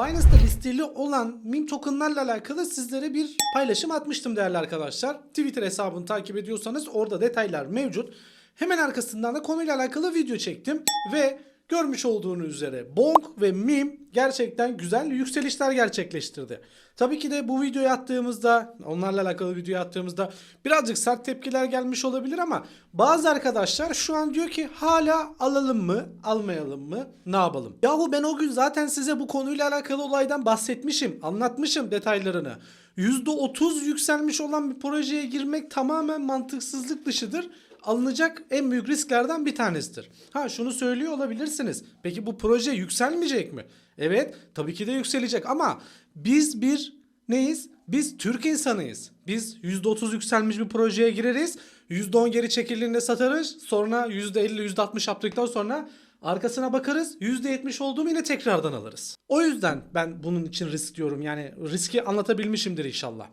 Binance'da listeli olan meme tokenlarla alakalı sizlere bir paylaşım atmıştım değerli arkadaşlar. Twitter hesabını takip ediyorsanız orada detaylar mevcut. Hemen arkasından da konuyla alakalı video çektim ve görmüş olduğunuz üzere Bonk ve Meme gerçekten güzel yükselişler gerçekleştirdi. Tabii ki de bu videoyu attığımızda, onlarla alakalı videoyu attığımızda birazcık sert tepkiler gelmiş olabilir ama bazı arkadaşlar şu an diyor ki hala alalım mı, almayalım mı, ne yapalım? Yahu ben o gün zaten size bu konuyla alakalı olaydan bahsetmişim, anlatmışım detaylarını. %30 yükselmiş olan bir projeye girmek tamamen mantıksızlık dışıdır alınacak en büyük risklerden bir tanesidir. Ha şunu söylüyor olabilirsiniz. Peki bu proje yükselmeyecek mi? Evet tabii ki de yükselecek ama biz bir neyiz? Biz Türk insanıyız. Biz %30 yükselmiş bir projeye gireriz. %10 geri çekildiğinde satarız. Sonra %50 %60 yaptıktan sonra arkasına bakarız. %70 olduğum yine tekrardan alırız. O yüzden ben bunun için risk diyorum. Yani riski anlatabilmişimdir inşallah.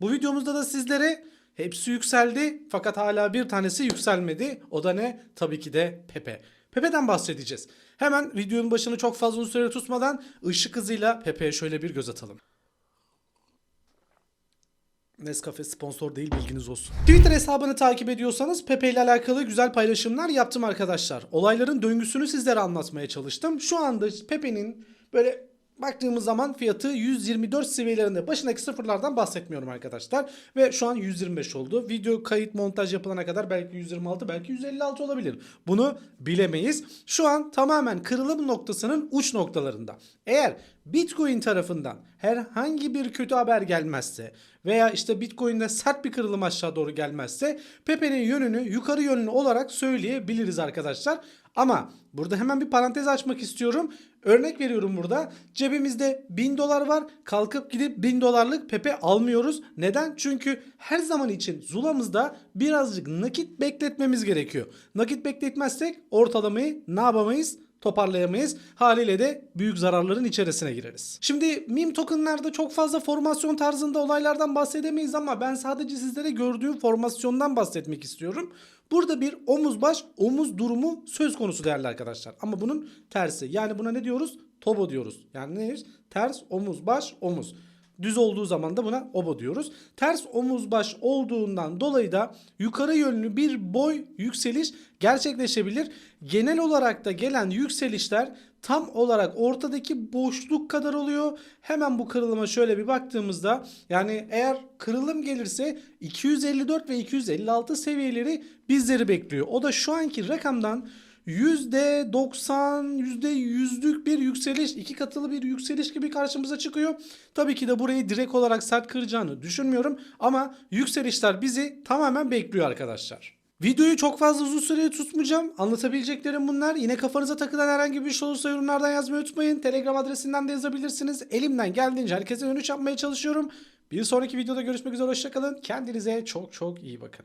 Bu videomuzda da sizlere hepsi yükseldi fakat hala bir tanesi yükselmedi. O da ne? Tabii ki de Pepe. Pepe'den bahsedeceğiz. Hemen videonun başını çok fazla uzun süre tutmadan ışık hızıyla Pepe'ye şöyle bir göz atalım. Nescafe sponsor değil bilginiz olsun. Twitter hesabını takip ediyorsanız Pepe ile alakalı güzel paylaşımlar yaptım arkadaşlar. Olayların döngüsünü sizlere anlatmaya çalıştım. Şu anda Pepe'nin böyle baktığımız zaman fiyatı 124 seviyelerinde. Başındaki sıfırlardan bahsetmiyorum arkadaşlar. Ve şu an 125 oldu. Video kayıt montaj yapılana kadar belki 126 belki 156 olabilir. Bunu bilemeyiz. Şu an tamamen kırılım noktasının uç noktalarında. Eğer Bitcoin tarafından herhangi bir kötü haber gelmezse veya işte Bitcoin'de sert bir kırılım aşağı doğru gelmezse Pepe'nin yönünü yukarı yönlü olarak söyleyebiliriz arkadaşlar. Ama burada hemen bir parantez açmak istiyorum. Örnek veriyorum burada. Cebimizde 1000 dolar var. Kalkıp gidip 1000 dolarlık Pepe almıyoruz. Neden? Çünkü her zaman için Zula'mızda birazcık nakit bekletmemiz gerekiyor. Nakit bekletmezsek ortalamayı ne yapamayız? Toparlayamayız. Haliyle de büyük zararların içerisine gireriz. Şimdi meme tokenlarda çok fazla formasyon tarzında olaylardan bahsedemeyiz ama ben sadece sizlere gördüğüm formasyondan bahsetmek istiyorum. Burada bir omuz baş omuz durumu söz konusu değerli arkadaşlar. Ama bunun tersi. Yani buna ne diyoruz? Tobo diyoruz. Yani ne diyoruz? Ters omuz baş omuz. Düz olduğu zaman da buna obo diyoruz. Ters omuz baş olduğundan dolayı da yukarı yönlü bir boy yükseliş gerçekleşebilir. Genel olarak da gelen yükselişler tam olarak ortadaki boşluk kadar oluyor. Hemen bu kırılıma şöyle bir baktığımızda yani eğer kırılım gelirse 254 ve 256 seviyeleri bizleri bekliyor. O da şu anki rakamdan %90, %100'lük bir yükseliş, iki katılı bir yükseliş gibi karşımıza çıkıyor. Tabii ki de burayı direkt olarak sert kıracağını düşünmüyorum ama yükselişler bizi tamamen bekliyor arkadaşlar. Videoyu çok fazla uzun süre tutmayacağım. Anlatabileceklerim bunlar. Yine kafanıza takılan herhangi bir şey olursa yorumlardan yazmayı unutmayın. Telegram adresinden de yazabilirsiniz. Elimden geldiğince herkese dönüş yapmaya çalışıyorum. Bir sonraki videoda görüşmek üzere. Hoşçakalın. Kendinize çok çok iyi bakın.